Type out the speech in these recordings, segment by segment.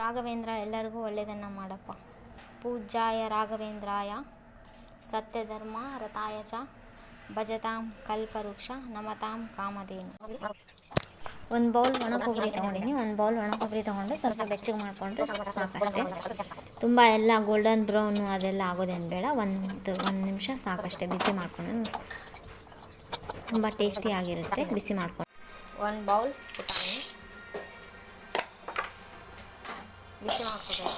ರಾಘವೇಂದ್ರ ಎಲ್ಲರಿಗೂ ಒಳ್ಳೆಯದನ್ನು ಮಾಡಪ್ಪ. ಪೂಜ್ಯಾಯ ರಾಘವೇಂದ್ರಾಯ ಸತ್ಯಧರ್ಮ ರಥಾಯ ಚ ಭಜತಾಂ ಕಲ್ಪವೃಕ್ಷ ನಮತಾಂ ಕಾಮಧೇನು. ಒಂದು ಬೌಲ್ ಒಣ ಕೊಬ್ಬರಿ ತೊಗೊಂಡಿನಿ. ಒಂದು ಬೌಲ್ ಒಣ ಕೊಬ್ಬರಿ ತೊಗೊಂಡು ಸ್ವಲ್ಪ ಬೆಚ್ಚಗೆ ಮಾಡಿಕೊಂಡ್ರೆ ಸಾಕಷ್ಟೇ. ತುಂಬ ಎಲ್ಲ ಗೋಲ್ಡನ್ ಬ್ರೌನು ಅದೆಲ್ಲ ಆಗೋದೇನು ಬೇಡ. ಒಂದು ಒಂದು ನಿಮಿಷ ಸಾಕಷ್ಟೇ. ಬಿಸಿ ಮಾಡಿಕೊಂಡು ತುಂಬ ಟೇಸ್ಟಿಯಾಗಿರುತ್ತೆ ಬಿಸಿ ಮಾಡ್ಕೊಂಡು ಒಂದು ಬೌಲ್ ಬಿಸಿ ಮಾಡ್ಕೋಬೇಕು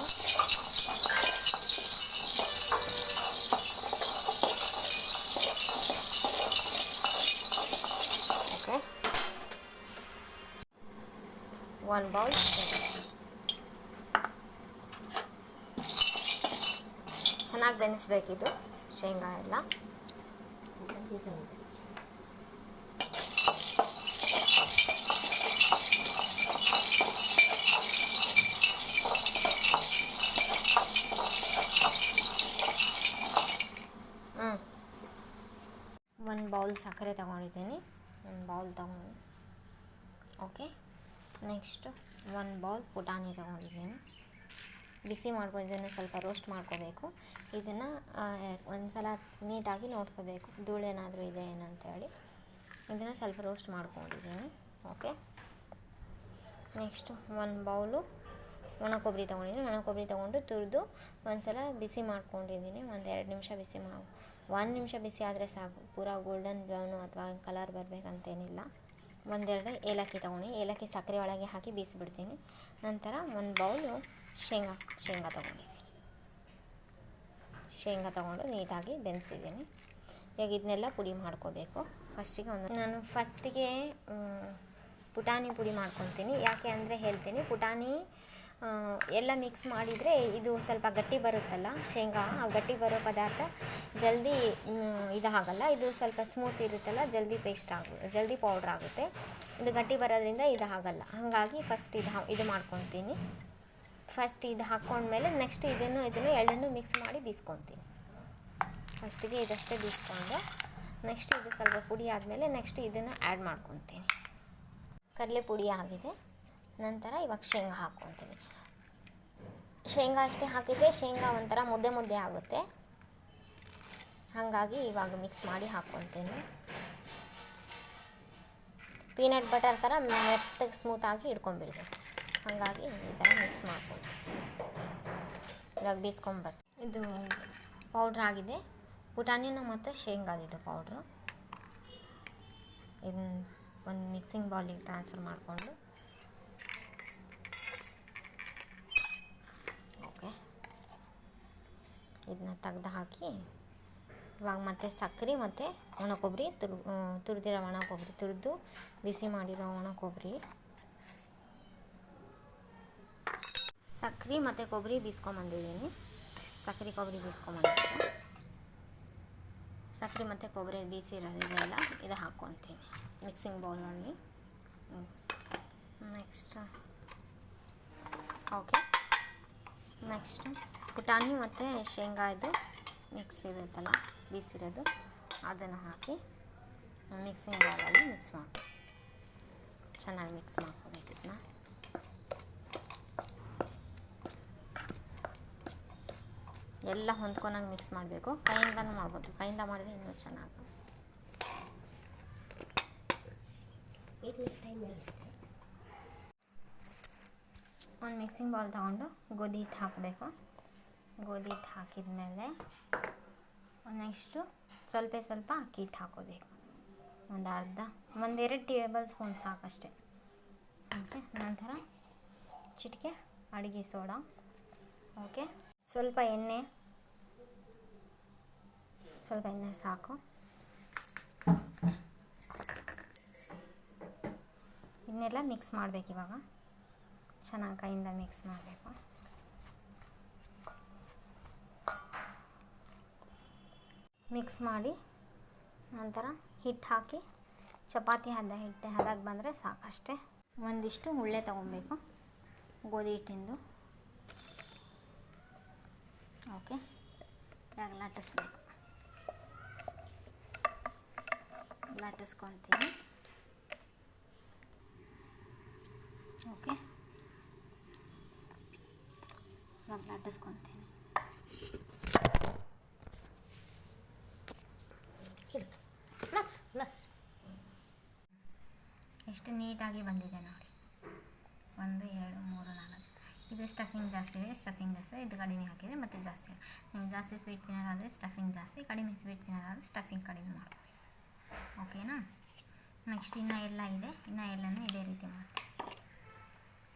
ಓಕೆ ಒನ್ ಬೌಲ್ ಚೆನ್ನಾಗಿ ಬೆನಿಸ್ಬೇಕಿದು ಶೇಂಗಾ ಎಲ್ಲ ಹ್ಞೂ ಒಂದು ಬೌಲ್ ಸಕ್ಕರೆ ತಗೊಂಡಿದ್ದೀನಿ. ಒಂದು ಬೌಲ್ ತಗೊಂಡು. ಓಕೆ? ನೆಕ್ಸ್ಟು ಒಂದು ಬೌಲ್ ಪುಟಾಣಿ ತಗೊಂಡಿದ್ದೀನಿ. ಬಿಸಿ ಮಾಡ್ಕೊಂಡಿದ್ದನ್ನು ಸ್ವಲ್ಪ ರೋಸ್ಟ್ ಮಾಡ್ಕೋಬೇಕು. ಇದನ್ನು ಒಂದು ಸಲ ನೀಟಾಗಿ ನೋಡ್ಕೋಬೇಕು. ಧೂಳೇನಾದರೂ ಇದೆ ಏನಂತೇಳಿ. ಇದನ್ನು ಸ್ವಲ್ಪ ರೋಸ್ಟ್ ಮಾಡ್ಕೊಂಡಿದ್ದೀನಿ. ಓಕೆ? ನೆಕ್ಸ್ಟು ಒಂದು ಬೌಲು ಒಣ ಕೊಬ್ಬರಿ ತೊಗೊಂಡಿದ್ದೀನಿ. ಒಣ ಕೊಬ್ಬರಿ ತೊಗೊಂಡು ತುರಿದು ಒಂದು ಸಲ ಬಿಸಿ ಮಾಡ್ಕೊಂಡಿದ್ದೀನಿ. ಒಂದು ಎರಡು ನಿಮಿಷ ಬಿಸಿ ಮಾ ಒಂದು ನಿಮಿಷ ಬಿಸಿ ಆದರೆ ಸಾಕು. ಪೂರ ಗೋಲ್ಡನ್ ಬ್ರೌನು ಅಥವಾ ಕಲರ್ ಬರಬೇಕಂತೇನಿಲ್ಲ. ಒಂದೆರಡು ಏಲಕ್ಕಿ ತೊಗೊಂಡು, ಏಲಕ್ಕಿ ಸಕ್ಕರೆ ಒಳಗೆ ಹಾಕಿ ಬೀಸಿಬಿಡ್ತೀನಿ. ನಂತರ ಒಂದು ಬೌಲು ಶೇಂಗಾ ಶೇಂಗಾ ತೊಗೊಂಡಿದ್ದೀನಿ. ಶೇಂಗಾ ತೊಗೊಂಡು ನೀಟಾಗಿ ಬೆನ್ಸಿದ್ದೀನಿ. ಈಗ ಇದನ್ನೆಲ್ಲ ಪುಡಿ ಮಾಡ್ಕೋಬೇಕು. ಫಸ್ಟಿಗೆ ಒಂದು, ನಾನು ಫಸ್ಟಿಗೆ ಪುಟಾಣಿ ಪುಡಿ ಮಾಡ್ಕೊತೀನಿ ಯಾಕೆ ಅಂದರೆ ಹೇಳ್ತೀನಿ, ಪುಟಾಣಿ ಎಲ್ಲ ಮಿಕ್ಸ್ ಮಾಡಿದರೆ ಇದು ಸ್ವಲ್ಪ ಗಟ್ಟಿ ಬರುತ್ತಲ್ಲ ಶೇಂಗಾ, ಆ ಗಟ್ಟಿ ಬರೋ ಪದಾರ್ಥ ಜಲ್ದಿ ಇದಾಗಲ್ಲ. ಇದು ಸ್ವಲ್ಪ ಸ್ಮೂತ್ ಇರುತ್ತಲ್ಲ, ಜಲ್ದಿ ಪೇಸ್ಟ್ ಆಗು, ಜಲ್ದಿ ಪೌಡ್ರ್ ಆಗುತ್ತೆ. ಇದು ಗಟ್ಟಿ ಬರೋದ್ರಿಂದ ಇದು ಆಗಲ್ಲ ಹಾಗಾಗಿ ಫಸ್ಟ್ ಇದು ಇದು ಮಾಡ್ಕೊತೀನಿ. ಫಸ್ಟ್ ಇದು ಹಾಕ್ಕೊಂಡ್ಮೇಲೆ ನೆಕ್ಸ್ಟ್ ಇದನ್ನು ಇದನ್ನು ಎರಡನ್ನೂ ಮಿಕ್ಸ್ ಮಾಡಿ ಬೀಸ್ಕೊತೀನಿ. ಫಸ್ಟಿಗೆ ಇದಷ್ಟೇ ಬೀಸ್ಕೊಂಡು ನೆಕ್ಸ್ಟ್ ಇದು ಸ್ವಲ್ಪ ಪುಡಿ ಆದಮೇಲೆ ನೆಕ್ಸ್ಟ್ ಇದನ್ನು ಆ್ಯಡ್ ಮಾಡ್ಕೊತೀನಿ. ಕಡಲೆ ಪುಡಿ ಆಗಿದೆ. ನಂತರ ಇವಾಗ ಶೇಂಗಾ ಹಾಕ್ಕೊತೀನಿ. ಶೇಂಗಾ ಅಷ್ಟೇ ಹಾಕಿದರೆ ಶೇಂಗಾ ಒಂಥರ ಮುದ್ದೆ ಮುದ್ದೆ ಆಗುತ್ತೆ. ಹಾಗಾಗಿ ಇವಾಗ ಮಿಕ್ಸ್ ಮಾಡಿ ಹಾಕ್ಕೊತೀನಿ ಪೀನಟ್ ಬಟರ್ ಥರ ಮೆತ್ತಗೆ ಸ್ಮೂತಾಗಿ ಹಿಡ್ಕೊಂಡ್ಬಿಡ್ಬೇಕು. ಹಾಗಾಗಿ ಈ ಥರ ಮಿಕ್ಸ್ ಮಾಡ್ಕೊತೀನಿ ಇವಾಗ ಬೀಸ್ಕೊಂಬರ್ತೀನಿ ಇದು ಪೌಡ್ರ್ ಆಗಿದೆ. ಪುಟಾಣಿನ ಮತ್ತು ಶೇಂಗಾದಿದ್ದು ಪೌಡ್ರು ಇದನ್ನ ಒಂದು ಮಿಕ್ಸಿಂಗ್ ಬೌಲಿಗೆ ಟ್ರಾನ್ಸ್ಫರ್ ಮಾಡಿಕೊಂಡು ಓಕೆ ಇದನ್ನ ತೆಗ್ದು ಹಾಕಿ ಇವಾಗ ಮತ್ತೆ ಸಕ್ಕರೆ ಮತ್ತು ಒಣ ಕೊಬ್ಬರಿ ತುರ್ ತುರಿದಿರೋ ಒಣ ಕೊಬ್ಬರಿ ತುರಿದು ಬಿಸಿ ಮಾಡಿರೋ ಒಣ ಕೊಬ್ಬರಿ ಸಕ್ಕರೆ ಮತ್ತು ಕೊಬ್ಬರಿ ಬೀಸ್ಕೊಂಬಂದಿದ್ದೀನಿ ಸಕ್ಕರೆ ಕೊಬ್ಬರಿ ಬೀಸ್ಕೊಂಬಂದಿದ್ದೀನಿ ಸಕ್ಕರೆ ಮತ್ತು ಕೊಬ್ಬರಿ ಬೀಸಿರೋದಿದೆಲ್ಲ ಇದು ಹಾಕ್ಕೊತೀನಿ ಮಿಕ್ಸಿಂಗ್ ಬೌಲಲ್ಲಿ. Next, okay. ನೆಕ್ಸ್ಟ್. ಪುಟಾಣಿ ಮತ್ತು ಶೇಂಗಾ ಇದು ಮಿಕ್ಸ್ ಇರುತ್ತಲ್ಲ, ಬೀಸಿರೋದು, ಅದನ್ನು ಹಾಕಿ ಮಿಕ್ಸಿಂಗ್ ಬಾಲಲ್ಲಿ ಮಿಕ್ಸ್ ಮಾಡಿ ಚೆನ್ನಾಗಿ ಮಿಕ್ಸ್ ಮಾಡ್ಕೋಬೇಕು ಇದನ್ನ. ಎಲ್ಲ ಹೊಂದ್ಕೊಂಡಂಗೆ ಮಿಕ್ಸ್ ಮಾಡಬೇಕು. ಕೈಯಿಂದನೂ ಮಾಡ್ಬೋದು. ಕೈಯಿಂದ ಮಾಡಿದ್ರೆ ಇನ್ನೂ ಚೆನ್ನಾಗಿ. ಒಂದು ಮಿಕ್ಸಿಂಗ್ ಬೌಲ್ ತೊಗೊಂಡು ಗೋಧಿ ಹಿಟ್ಟು ಹಾಕಬೇಕು. ಗೋಧಿ ಹಿಟ್ಟು ಹಾಕಿದ ಮೇಲೆ ನೆಕ್ಸ್ಟು ಸ್ವಲ್ಪ ಸ್ವಲ್ಪ ಅಕ್ಕಿ ಹಿಟ್ಟು ಹಾಕೋಬೇಕು. ಒಂದು ಅರ್ಧ ಒಂದೆರಡು ಟೇಬಲ್ ಸ್ಪೂನ್ ಸಾಕಷ್ಟೆ. ಓಕೆ, ನಂತರ ಚಿಟಿಕೆ, ಅಡುಗೆ ಸೋಡಾ. ಓಕೆ, ಸ್ವಲ್ಪ ಎಣ್ಣೆ ಸ್ವಲ್ಪ ಎಣ್ಣೆ ಸಾಕು. ಇದನ್ನೆಲ್ಲ ಮಿಕ್ಸ್ ಮಾಡಬೇಕು ಇವಾಗ. ಚೆನ್ನಾಗಿ ಕೈಯಿಂದ ಮಿಕ್ಸ್ ಮಾಡಬೇಕು. ಮಿಕ್ಸ್ ಮಾಡಿ ನಂತರ ಹಿಟ್ಟು ಹಾಕಿ ಚಪಾತಿ ಹದ ಹಿಟ್ಟು ಹದಕ್ಕೆ ಬಂದರೆ ಸಾಕಷ್ಟೇ ಒಂದಿಷ್ಟು ಉಳ್ಳೆ ತಗೊಬೇಕು. ಗೋಧಿ ಹಿಟ್ಟಿಂದು. ಓಕೆ ಇವಾಗ ಲಟ್ಟಿಸ್ಬೇಕು. ಲಟ್ಟಿಸ್ಕೊತೀನಿ. ಇವಾಗ ಲಟ್ಟಿಸ್ಕೊತೀನಿ. ಎಷ್ಟು ನೀಟಾಗಿ ಬಂದಿದೆ ನೋಡಿ. ಒಂದು, ಎರಡು, ಮೂರು, ನಾಲ್ಕು. ಇದು ಸ್ಟಫಿಂಗ್ ಜಾಸ್ತಿ ಇದೆ ಸ್ಟಫಿಂಗ್ ಜಾಸ್ತಿ ಇದು. ಕಡಿಮೆ ಹಾಕಿದೆ ಮತ್ತು ಜಾಸ್ತಿ. ನೀವು ಜಾಸ್ತಿ ಸ್ವೀಟ್ ತಿನ್ನೋರಾದರೆ ಸ್ಟಫಿಂಗ್ ಜಾಸ್ತಿ, ಕಡಿಮೆ ಸ್ವೀಟ್ ತಿನ್ನೋರಾದರೆ ಸ್ಟಫಿಂಗ್ ಕಡಿಮೆ ಮಾಡ್ಕೊಳ್ಳಿ. ಓಕೆನಾ ನೆಕ್ಸ್ಟ್ ಇನ್ನು ಎಲ್ಲ ಇದೆ. ಇನ್ನು ಎಲ್ಲನೂ ಇದೇ ರೀತಿ ಮಾಡಿ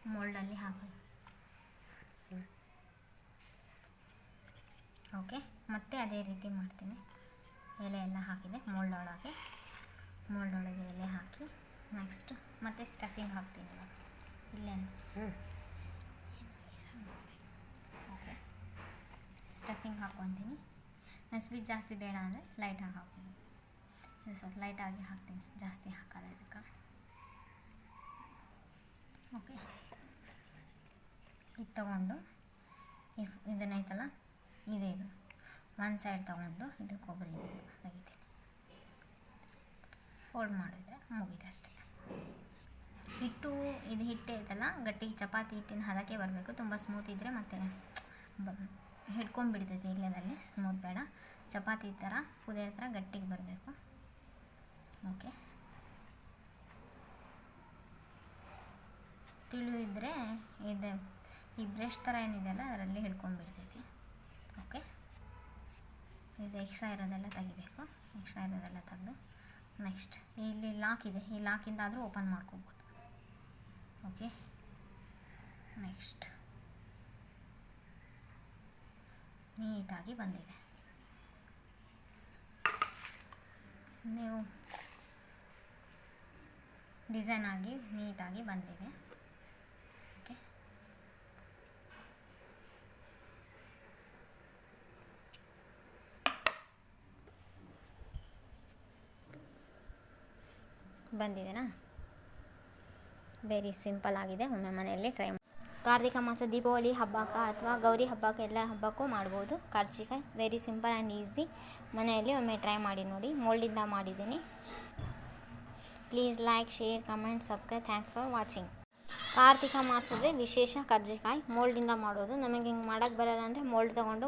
ಮೋಲ್ಡಲ್ಲಿ ಹಾಕೋದು. ಓಕೆ ಮತ್ತೆ ಅದೇ ರೀತಿ ಮಾಡ್ತೀನಿ. ಎಲೆ ಎಲ್ಲ ಹಾಕಿದೆ ಮೋಲ್ಡ್ ಒಳಗೆ. ಮೋಲ್ಡ್ ಒಳಗೆ ಎಲೆ ಹಾಕಿ. ನೆಕ್ಸ್ಟ್ ಮತ್ತೆ ಸ್ಟಫಿಂಗ್ ಹಾಕ್ತೀನಿ ಇಲ್ಲೇನು? ಇಲ್ಲೇ ಓಕೆ. ಸ್ಟಫಿಂಗ್ ಹಾಕ್ಕೊತೀನಿ. ನಾನು ಸ್ವೀಟ್ ಜಾಸ್ತಿ ಬೇಡ ಅಂದರೆ ಲೈಟಾಗಿ ಹಾಕ್ತೀನಿ. ಇದು ಸ್ವಲ್ಪ ಲೈಟಾಗಿ ಹಾಕ್ತೀನಿ. ಜಾಸ್ತಿ ಹಾಕಲ್ಲ ಇದಕ್ಕೆ. ಓಕೆ. ಇದು ತಗೊಂಡು ಇಫ್ ಇದನ್ನೈತಲ್ಲ ಇದೆ ಇದು. ಒಂದು ಸೈಡ್ ತೊಗೊಂಡು ಇದು ಕೊಬ್ಬರಿ ತೆಗಿತೀನಿ. ಫೋಲ್ಡ್ ಮಾಡಿದ್ರೆ ಮುಗೀತು ಅಷ್ಟೇ ಹಿಟ್ಟು, ಇದು ಹಿಟ್ಟು ಐತಲ್ಲ ಗಟ್ಟಿ ಚಪಾತಿ ಹಿಟ್ಟಿನ ಹದಕ್ಕೆ ಬರಬೇಕು. ತುಂಬ ಸ್ಮೂತ್ ಇದ್ದರೆ ಮತ್ತೆ ಬ ಹಿಡ್ಕೊಂಡ್ಬಿಡ್ತೈತೆ ಇಲ್ಲದಲ್ಲಿ. ಸ್ಮೂತ್ ಬೇಡ. ಚಪಾತಿ ಥರ ಪುದೆಯ ಥರ ಗಟ್ಟಿಗೆ ಬರಬೇಕು. ಓಕೆ ತಿಳು ಇದ್ದರೆ ಇದು, ಈ ಬ್ರಷ್ ಥರ ಏನಿದೆಯಲ್ಲ ಅದರಲ್ಲಿ ಹಿಡ್ಕೊಂಡ್ಬಿಡ್ತೈತಿ ಓಕೆ ಇದು ಎಕ್ಸ್ಟ್ರಾ ಇರೋದೆಲ್ಲ ತೆಗಿಬೇಕು. ಎಕ್ಸ್ಟ್ರಾ ಇರೋದೆಲ್ಲ ತೆಗೆದು. ನೆಕ್ಸ್ಟ್ ಇಲ್ಲಿ ಲಾಕ್ ಇದೆ. ಈ ಲಾಕಿಂದ ಆದರೂ ಓಪನ್ ಮಾಡ್ಕೋಬೋದು. ಓಕೆ ನೆಕ್ಸ್ಟ್ ನೀಟಾಗಿ ಬಂದಿದೆ. ನೀವು ಡಿಸೈನ್ ಆಗಿ ನೀಟಾಗಿ ಬಂದಿದೆ. ಬಂದಿದೆನಾ? ವೆರಿ ಸಿಂಪಲ್ ಆಗಿದೆ. ಒಮ್ಮೆ ಮನೆಯಲ್ಲಿ ಟ್ರೈ ಕಾರ್ತಿಕ ಮಾಸ, ದೀಪಾವಳಿ ಹಬ್ಬಕ್ಕೆ ಅಥವಾ ಗೌರಿ ಹಬ್ಬಕ್ಕೆ ಎಲ್ಲ ಹಬ್ಬಕ್ಕೂ ಮಾಡ್ಬೋದು. ಕರ್ಜಿಕಾಯಿ ವೆರಿ ಸಿಂಪಲ್ ಆ್ಯಂಡ್ ಈಸಿ ಮನೆಯಲ್ಲಿ ಒಮ್ಮೆ ಟ್ರೈ ಮಾಡಿ ನೋಡಿ. ಮೋಲ್ಡಿಂದ ಮಾಡಿದ್ದೀನಿ. Please like share comment subscribe thanks for watching Kartika ಮಾಸದ ವಿಶೇಷ ಕರ್ಜಿಕಾಯಿ ಮೋಲ್ಡಿಂದ ಮಾಡೋದು. ನಮಗೆ ಹಿಂಗೆ ಮಾಡೋಕ್ಕೆ ಬರಲ್ಲ ಅಂದರೆ ಮೋಲ್ಡ್ ತೊಗೊಂಡು